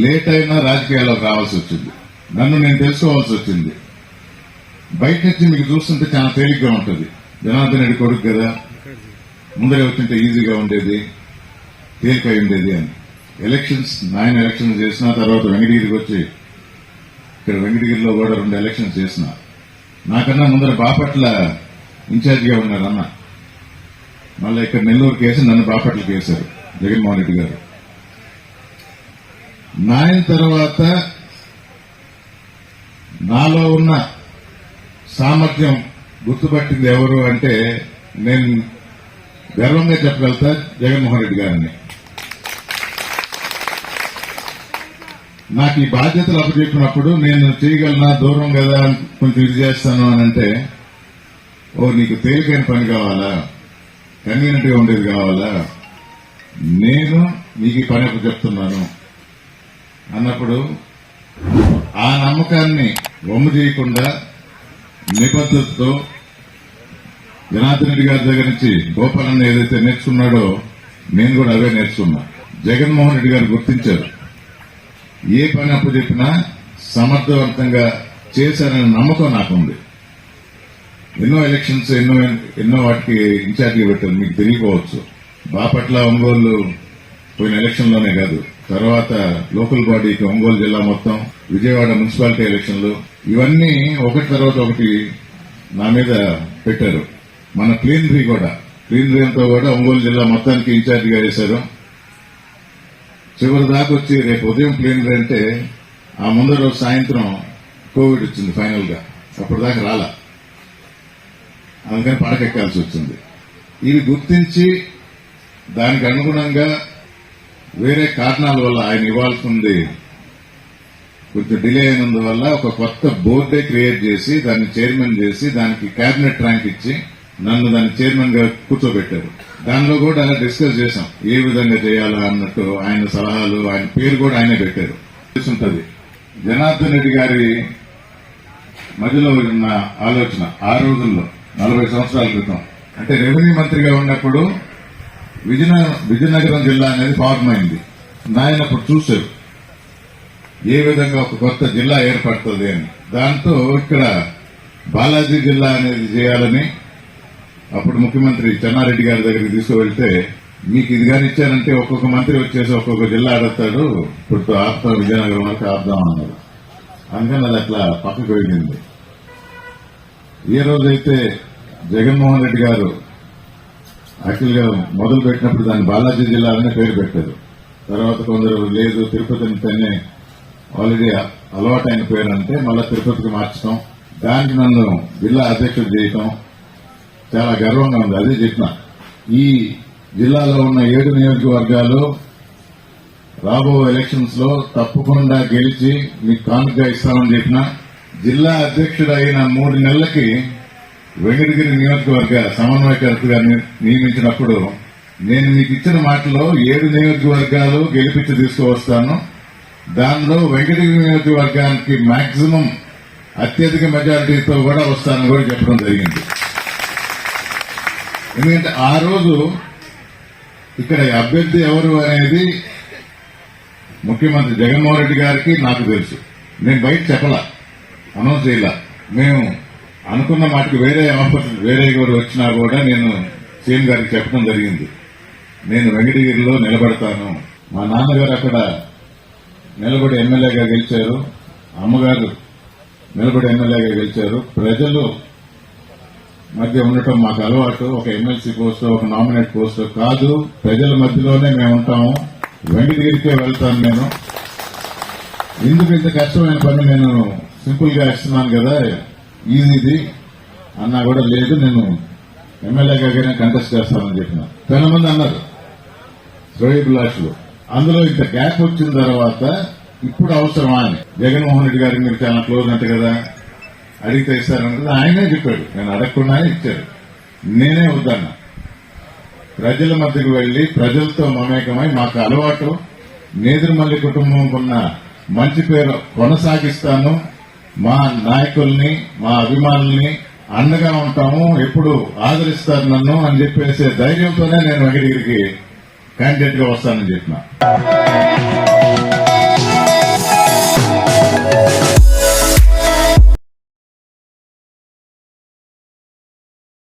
Late అయినా రాజకీయాల్లోకి రావాల్సి వచ్చింది. నన్ను నేను తెలుసుకోవాల్సి వచ్చింది. బయట నుంచి మీకు చూస్తుంటే చాలా తేలిగ్గా ఉంటుంది. జనార్దన్ రెడ్డి కొడుకు కదా. ముందరే వచ్చింటే ఈజీగా ఉండేది. తేలికై ఉండేది అని. ఎలక్షన్స్ నాయన ఎలక్షన్స్ చేసిన తర్వాత వెంకటగిరికి వచ్చి ఇక్కడ వెంకటగిరిలో కూడా రెండు ఎలక్షన్స్ చేసిన. నాకన్నా ముందర బాపట్ల ఇన్ఛార్జిగా ఉన్నారు అన్న మళ్ళీ ఇక్కడ నెల్లూరు కేసు నన్ను బాపట్ల వేశారు జగన్మోహన్ రెడ్డి గారు. నాయన తర్వాత నాలో ఉన్న సామర్థ్యం గుర్తుపట్టింది ఎవరు అంటే నేను గర్వంగా చెప్పగలుగుతా జగన్మోహన్ రెడ్డి గారిని. నాకు ఈ బాధ్యతలు అప్పచెప్పినప్పుడు నేను చేయగలనా దూరం కదా కొంచెం ఇది చేస్తాను అని అంటే ఓ నీకు తేలికైన పని కావాలా? కన్వీనెంట్గా ఉండేది కావాలా? నేను నీకు ఈ పని చెప్తున్నాను అన్నప్పుడు ఆ నమ్మకాన్ని వమ్ము చేయకుండా నిబద్ధతతో జనార్దన్ రెడ్డి గారి దగ్గర నుంచి గోపాలన్న ఏదైతే నేర్చుకున్నాడో నేను కూడా అవే నేర్చుకున్నా. జగన్మోహన్ రెడ్డి గారు గుర్తించారు. ఏ పని అప్పు చెప్పినా సమర్థవంతంగా చేశారనే నమ్మకం నాకుంది. ఎన్నో ఎలక్షన్స్ ఎన్నో ఎన్నో వాటికి ఇన్ఛార్జి పెట్టారు. మీకు తెలియకపోవచ్చు. బాపట్ల ఒంగోలు పోయిన ఎలక్షన్లోనే కాదు. తర్వాత లోకల్ బాడీకి ఒంగోలు జిల్లా మొత్తం విజయవాడ మున్సిపాలిటీ ఎలక్షన్లు ఇవన్నీ ఒకటి తర్వాత ఒకటి నా మీద పెట్టారు. మన క్లీనరీ కూడా ప్లీనరీ అంతా కూడా ఒంగోలు జిల్లా మొత్తానికి ఇన్ఛార్జిగా చేశారు. చివరి దాకా వచ్చి రేపు ఉదయం క్లీనరీ అంటే ఆ ముందర రోజు సాయంత్రం కోవిడ్ వచ్చింది ఫైనల్గా అప్పుడు దాకా రాలా. అందుకని పడకెక్కాల్సి వచ్చింది. ఇవి గుర్తించి దానికి అనుగుణంగా వేరే కారణాల వల్ల ఆయన ఇవ్వాల్సింది కొంచెం డిలే అయినందువల్ల ఒక కొత్త బోర్డే క్రియేట్ చేసి దాన్ని చైర్మన్ చేసి దానికి కేబినెట్ ర్యాంక్ ఇచ్చి నన్ను దాన్ని చైర్మన్గా కూర్చోబెట్టారు. దానిలో కూడా అలా డిస్కస్ చేశాం. ఏ విధంగా చేయాలా అన్నట్టు ఆయన సలహాలు ఆయన పేరు కూడా ఆయనే పెట్టారు. ఉంటుంది జనార్దన్ రెడ్డి గారి మధ్యలో ఉన్న ఆలోచన ఆ రోజుల్లో నలభై సంవత్సరాల క్రితం. అంటే రెవెన్యూ మంత్రిగా ఉన్నప్పుడు విజయనగరం విజయనగరం జిల్లా అనేది ఫార్మ్ అయింది. నాయనప్పుడు చూశారు. ఏ విధంగా ఒక కొత్త జిల్లా ఏర్పడుతుంది అని. దాంతో ఇక్కడ బాలాజీ జిల్లా అనేది చేయాలని అప్పుడు ముఖ్యమంత్రి చెన్నారెడ్డి గారి దగ్గరికి తీసుకువెళ్తే మీకు ఇది కానీ ఇచ్చారంటే ఒక్కొక్క మంత్రి వచ్చేసి ఒక్కొక్క జిల్లా అడుగుతాడు. ఇప్పుడు ఆపుతాం విజయనగరం వరకు ఆపుదాం అన్నారు అందుకని అది అట్లా పక్కకు వెళ్ళింది. ఏ రోజైతే జగన్మోహన్ రెడ్డి గారు యాక్చువల్గా మొదలు పెట్టినప్పుడు దాన్ని బాలాజీ జిల్లా అనే పేరు పెట్టారు. తర్వాత కొందరు లేదు తిరుపతి అంటేనే ఆల్రెడీ అలవాటైన పేరు అంటే మళ్ళా తిరుపతికి మార్చడం దానికి నన్ను జిల్లా అధ్యక్షుడు చేయటం చాలా గర్వంగా ఉంది. అదే చెప్పిన. ఈ జిల్లాలో ఉన్న ఏడు నియోజకవర్గాలు రాబో ఎలక్షన్స్లో తప్పకుండా గెలిచి మీకు కానుక ఇస్తామని చెప్పిన. జిల్లా అధ్యక్షుడు అయిన మూడు నెలలకి వెంకటగిరి నియోజకవర్గ సమన్వయకర్త గారిని నియమించినప్పుడు నేను మీకు ఇచ్చిన మాటలో ఏడు నియోజకవర్గాలు గెలిపించి తీసుకువస్తాను. దానిలో వెంకటగిరి నియోజకవర్గానికి మాక్సిమం అత్యధిక మెజారిటీతో కూడా వస్తానని కూడా చెప్పడం జరిగింది. ఎందుకంటే ఆ రోజు ఇక్కడ అభ్యర్థి ఎవరు అనేది ముఖ్యమంత్రి జగన్మోహన్ రెడ్డి గారికి నాకు తెలుసు. నేను బయట చెప్పలా అనౌన్స్ చేయలా. మేము అనుకున్న మాటకి వేరే ఆఫర్ వేరే ఎవరు వచ్చినా కూడా నేను సీఎం గారికి చెప్పడం జరిగింది. నేను వెంకటగిరిలో నిలబడతాను. మా నాన్నగారు అక్కడ నిలబడి ఎమ్మెల్యేగా గెలిచారు. అమ్మగారు నిలబడి ఎమ్మెల్యేగా గెలిచారు. ప్రజలు మధ్య ఉండటం మాకు అలవాటు. ఒక ఎమ్మెల్సీ పోస్ట్ ఒక నామినేట్ పోస్ట్ కాదు. ప్రజల మధ్యలోనే మేము ఉంటాము. వెంకటగిరికే వెళ్తాను నేను. ఎందుకు ఇంత కష్టమైన పని నేను సింపుల్గా ఇస్తున్నాను కదా? ఈజీది అన్నా కూడా లేదు నేను ఎమ్మెల్యేగానే కంటెస్ట్ చేస్తానని చెప్పిన. చాలా మంది అన్నారు. శ్రేయభిలాషులు అందులో ఇంత గ్యాప్ వచ్చిన తర్వాత ఇప్పుడు అవసరమా అని. జగన్మోహన్ రెడ్డి గారు మీరు చాలా క్లోజ్ అంట కదా. అడిగితే ఇస్తారన్నది ఆయనే చెప్పాడు. నేను అడగకుండానే ఇచ్చాడు నేనే వద్దన్నా. ప్రజల మధ్యకు వెళ్ళి ప్రజలతో మమేకమై మాకు అలవాటు. నేదురుమల్లి కుటుంబం ఉన్న మంచి పేరు కొనసాగిస్తాను. మా నాయకుల్ని మా అభిమానుల్ని అండగా ఉంటాము ఎప్పుడు ఆదరిస్తారు నన్ను అని చెప్పేసే ధైర్యంతోనే నేను వెంకటగిరికి క్యాండిడేట్గా వస్తానని చెప్పిన.